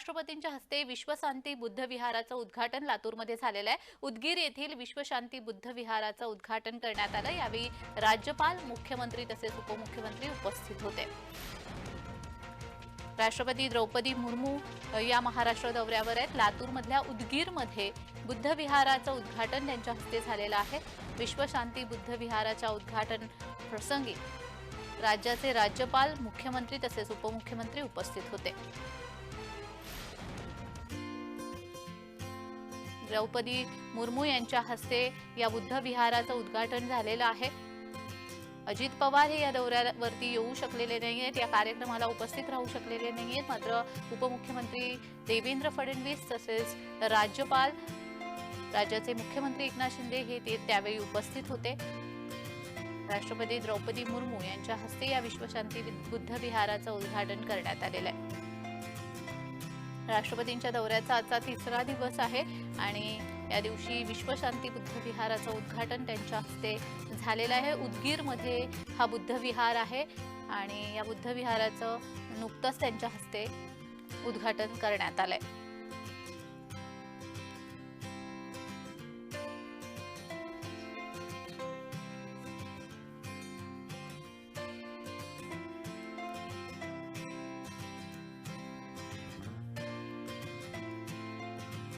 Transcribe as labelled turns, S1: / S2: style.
S1: राष्ट्रपतींच्या हस्ते विश्वशांती बुद्ध विहाराचं उद्घाटन लातूरमध्ये झालेलं आहे. उदगीर येथील विश्वशांती बुद्ध विहाराचं उद्घाटन करण्यात आलं. यावेळी राज्यपाल मुख्यमंत्री तसेच उपमुख्यमंत्री उपस्थित होते. राष्ट्रपती द्रौपदी मुर्मू या महाराष्ट्र दौऱ्यावर आहेत. लातूरमधल्या उदगीरमध्ये बुद्ध विहाराचं उद्घाटन त्यांच्या हस्ते झालेलं आहे. विश्वशांती बुद्ध विहाराच्या उद्घाटन प्रसंगी राज्याचे राज्यपाल मुख्यमंत्री तसेच उपमुख्यमंत्री उपस्थित होते. द्रौपदी मुर्मू यांच्या हस्ते या बुद्ध विहाराचं उद्घाटन झालेलं आहे. अजित पवार हे या दौऱ्यावरती येऊ शकलेले नाही आहेत या कार्यक्रमाला उपस्थित राहू शकलेले नाही आहेत मात्र उपमुख्यमंत्री देवेंद्र फडणवीस तसेच राज्यपाल राज्याचे मुख्यमंत्री एकनाथ शिंदे हे ते त्यावेळी उपस्थित होते. राष्ट्रपती द्रौपदी मुर्मू यांच्या हस्ते या विश्वशांती बुद्ध विहाराचं उद्घाटन करण्यात आलेलं आहे. राष्ट्रपतींच्या दौऱ्याचा आजचा तिसरा दिवस आहे आणि या दिवशी विश्वशांती बुद्धविहाराचं उद्घाटन त्यांच्या हस्ते झालेलं आहे. उदगीरमध्ये हा बुद्धविहार आहे आणि या बुद्धविहाराचं नुकतंच त्यांच्या हस्ते उद्घाटन करण्यात आलं आहे